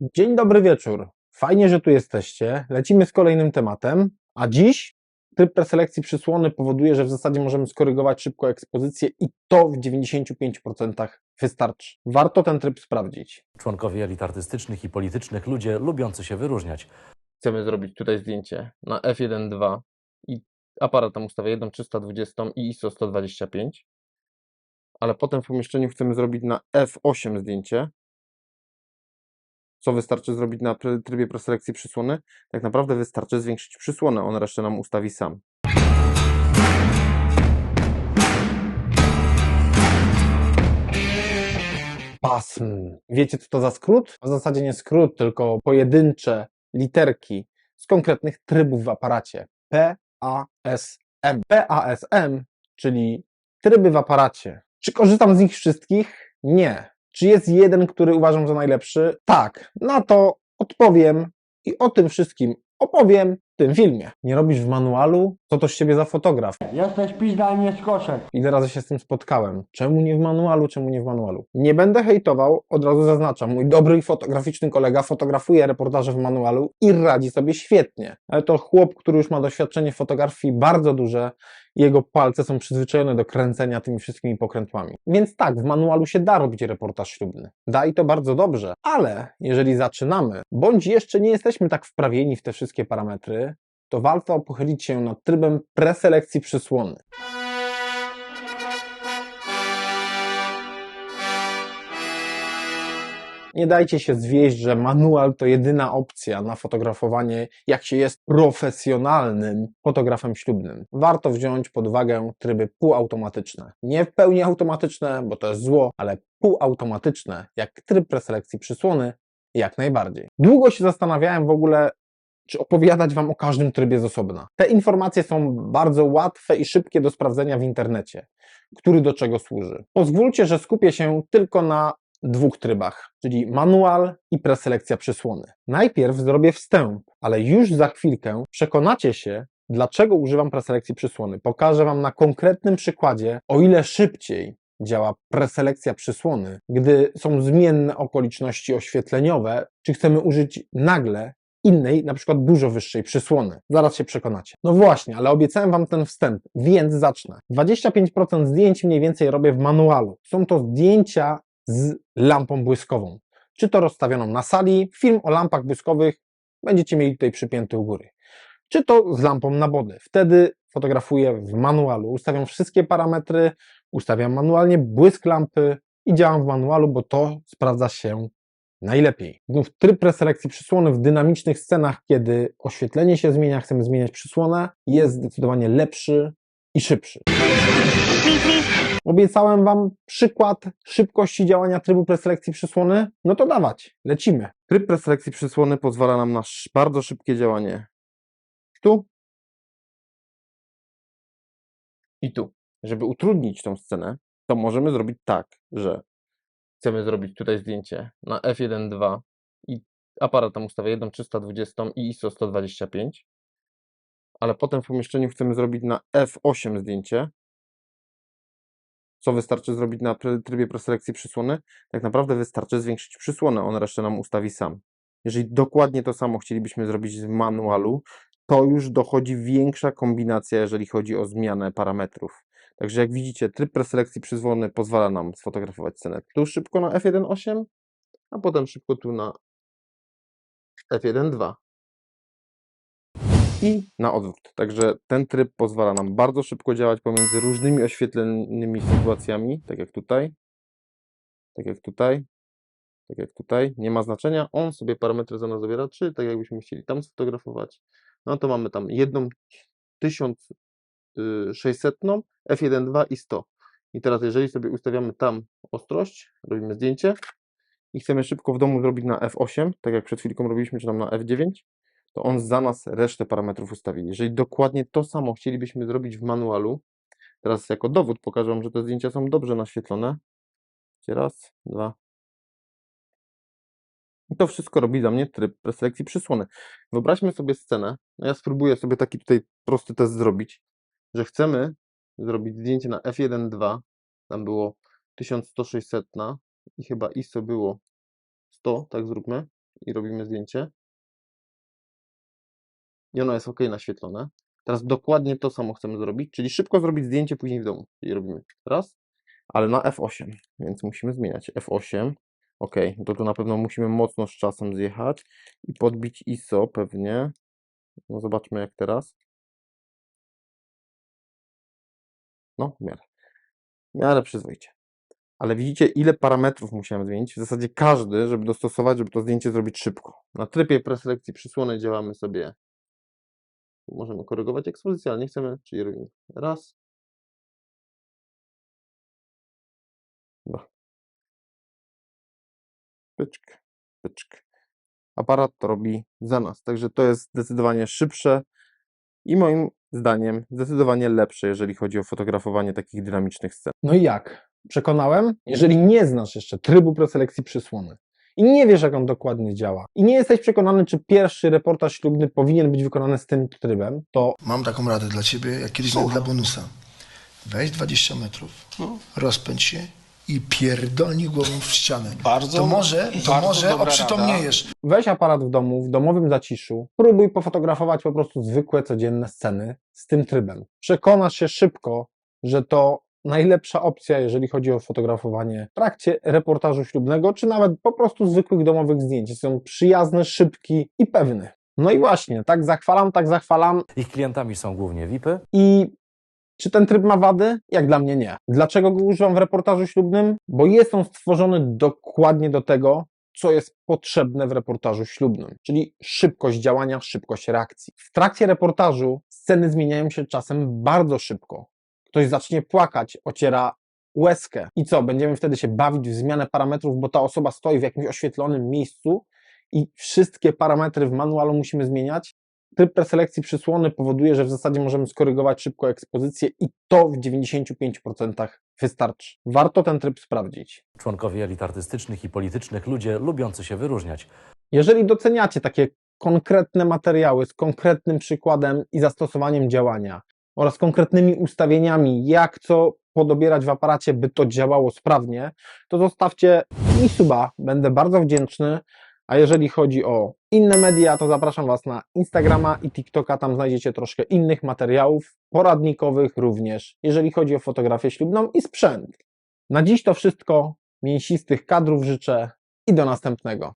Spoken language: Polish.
Dzień dobry wieczór. Fajnie, że tu jesteście. Lecimy z kolejnym tematem. A dziś tryb preselekcji przysłony powoduje, że w zasadzie możemy skorygować szybko ekspozycję i to w 95% wystarczy. Warto ten tryb sprawdzić. Członkowie elit artystycznych i politycznych, ludzie lubiący się wyróżniać. chcemy zrobić tutaj zdjęcie na f1.2 i aparat tam ustawia 1.320 i ISO 125, ale potem w pomieszczeniu chcemy zrobić na f8 zdjęcie, co wystarczy zrobić na trybie preselekcji przysłony? Tak naprawdę wystarczy zwiększyć przysłonę, on resztę nam ustawi sam. Pasm. Wiecie, co to za skrót? W zasadzie nie skrót, tylko pojedyncze literki z konkretnych trybów w aparacie. PASM. PASM, czyli tryby w aparacie. Czy korzystam z nich wszystkich? Nie. Czy jest jeden, który uważam za najlepszy? Tak. Na to odpowiem i o tym wszystkim opowiem tym filmie. Nie robisz w manualu? Co to z ciebie za fotograf? Jesteś pizda, nie skoszek. Ile razy się z tym spotkałem? Czemu nie w manualu, czemu nie w manualu? Nie będę hejtował, od razu zaznaczam. Mój dobry fotograficzny kolega fotografuje reportaże w manualu i radzi sobie świetnie. Ale to chłop, który już ma doświadczenie w fotografii bardzo duże, jego palce są przyzwyczajone do kręcenia tymi wszystkimi pokrętłami. Więc tak, w manualu się da robić reportaż ślubny. Da i to bardzo dobrze, ale jeżeli zaczynamy, bądź jeszcze nie jesteśmy tak wprawieni w te wszystkie parametry, to warto pochylić się nad trybem preselekcji przysłony. Nie dajcie się zwieść, że manual to jedyna opcja na fotografowanie, jak się jest profesjonalnym fotografem ślubnym. Warto wziąć pod uwagę tryby półautomatyczne. Nie w pełni automatyczne, bo to jest zło, ale półautomatyczne, jak tryb preselekcji przysłony, jak najbardziej. Długo się zastanawiałem w ogóle, czy opowiadać Wam o każdym trybie z osobna. Te informacje są bardzo łatwe i szybkie do sprawdzenia w internecie, który do czego służy. Pozwólcie, że skupię się tylko na dwóch trybach, czyli manual i preselekcja przysłony. Najpierw zrobię wstęp, ale już za chwilkę przekonacie się, dlaczego używam preselekcji przysłony. Pokażę Wam na konkretnym przykładzie, o ile szybciej działa preselekcja przysłony, gdy są zmienne okoliczności oświetleniowe, czy chcemy użyć nagle innej, na przykład dużo wyższej przysłony. Zaraz się przekonacie. No właśnie, ale obiecałem Wam ten wstęp, więc zacznę. 25% zdjęć mniej więcej robię w manualu. Są to zdjęcia z lampą błyskową. Czy to rozstawioną na sali, film o lampach błyskowych będziecie mieli tutaj przypięty u góry. Czy to z lampą na body. Wtedy fotografuję w manualu, ustawiam wszystkie parametry, ustawiam manualnie błysk lampy i działam w manualu, bo to sprawdza się najlepiej. Znów tryb preselekcji przysłony w dynamicznych scenach, kiedy oświetlenie się zmienia, chcemy zmieniać przysłonę, jest zdecydowanie lepszy i szybszy. Obiecałem Wam przykład szybkości działania trybu preselekcji przysłony, no to dawać, lecimy. Tryb preselekcji przysłony pozwala nam na bardzo szybkie działanie tu i tu. Żeby utrudnić tą scenę, to możemy zrobić tak, że chcemy zrobić tutaj zdjęcie na f1.2 i aparat tam ustawia 1.320 i ISO 125, ale potem w pomieszczeniu chcemy zrobić na f8 zdjęcie, co wystarczy zrobić na trybie preselekcji przysłony? Tak naprawdę wystarczy zwiększyć przysłonę, on resztę nam ustawi sam. Jeżeli dokładnie to samo chcielibyśmy zrobić w manualu, to już dochodzi większa kombinacja, jeżeli chodzi o zmianę parametrów. Także jak widzicie, tryb preselekcji przyzwolony pozwala nam sfotografować scenę tu szybko na f1.8, a potem szybko tu na f1.2 i na odwrót. Także ten tryb pozwala nam bardzo szybko działać pomiędzy różnymi oświetlonymi sytuacjami, tak jak tutaj, tak jak tutaj, tak jak tutaj. Nie ma znaczenia, on sobie parametry za nas zabiera, tak jakbyśmy chcieli tam sfotografować. No to mamy tam jedną 1600, f1.2 i 100. I teraz jeżeli sobie ustawiamy tam ostrość, robimy zdjęcie i chcemy szybko w domu zrobić na f8, tak jak przed chwilką robiliśmy, czy tam na f9, to on za nas resztę parametrów ustawi. Jeżeli dokładnie to samo chcielibyśmy zrobić w manualu, teraz jako dowód pokażę Wam, że te zdjęcia są dobrze naświetlone. Raz, dwa. I to wszystko robi za mnie tryb preselekcji przysłony. Wyobraźmy sobie scenę, no ja spróbuję sobie taki tutaj prosty test zrobić, że chcemy zrobić zdjęcie na f1.2, tam było 1100 600 i chyba ISO było 100, tak zróbmy. i robimy zdjęcie. I ono jest ok naświetlone. Teraz dokładnie to samo chcemy zrobić, czyli szybko zrobić zdjęcie później w domu. Czyli robimy raz, ale na F8, więc musimy zmieniać F8. Ok, to tu na pewno musimy mocno z czasem zjechać i podbić ISO pewnie. No zobaczmy jak teraz. No, w miarę. W miarę przyzwoicie. Ale widzicie, ile parametrów musiałem zmienić? W zasadzie każdy, żeby dostosować, żeby to zdjęcie zrobić szybko. Na trybie preselekcji przysłony działamy sobie. Możemy korygować ekspozycję, ale nie chcemy, czyli robimy raz. Dwa. Pyczk, pyczk. Aparat to robi za nas. Także to jest zdecydowanie szybsze i moim zdaniem zdecydowanie lepsze, jeżeli chodzi o fotografowanie takich dynamicznych scen. No i jak? Przekonałem? Jeżeli nie znasz jeszcze trybu preselekcji przysłony i nie wiesz, jak on dokładnie działa, i nie jesteś przekonany, czy pierwszy reportaż ślubny powinien być wykonany z tym trybem, to Mam taką radę dla ciebie, jak kiedyś dla bonusa. Weź 20 metrów, rozpędź się i pierdolnij głową w ścianę. Bardzo- to może, to bardzo może oprzytomniejesz. weź aparat w domu, w domowym zaciszu, próbuj pofotografować po prostu zwykłe, codzienne sceny z tym trybem. Przekonasz się szybko, że to najlepsza opcja, jeżeli chodzi o fotografowanie w trakcie reportażu ślubnego, czy nawet po prostu zwykłych domowych zdjęć. Są przyjazny, szybki i pewny. No i właśnie, tak zachwalam, tak zachwalam, Ich klientami są głównie VIPy, I czy ten tryb ma wady? Jak dla mnie nie. Dlaczego go używam w reportażu ślubnym? Bo jest on stworzony dokładnie do tego, co jest potrzebne w reportażu ślubnym, czyli szybkość działania, szybkość reakcji. W trakcie reportażu sceny zmieniają się czasem bardzo szybko. Ktoś zacznie płakać, ociera łezkę. I co? Będziemy wtedy się bawić w zmianę parametrów, bo ta osoba stoi w jakimś oświetlonym miejscu i wszystkie parametry w manualu musimy zmieniać? Tryb preselekcji przysłony powoduje, że w zasadzie możemy skorygować szybko ekspozycję i to w 95% wystarczy. Warto ten tryb sprawdzić. członkowie elit artystycznych i politycznych, ludzie lubiący się wyróżniać. Jeżeli doceniacie takie konkretne materiały z konkretnym przykładem i zastosowaniem działania oraz konkretnymi ustawieniami, jak co podobierać w aparacie, by to działało sprawnie, to zostawcie mi suba, będę bardzo wdzięczny. A jeżeli chodzi o inne media, to zapraszam Was na Instagrama i TikToka, tam znajdziecie troszkę innych materiałów, poradnikowych również, jeżeli chodzi o fotografię ślubną i sprzęt. Na dziś to wszystko, mięsistych kadrów życzę i do następnego.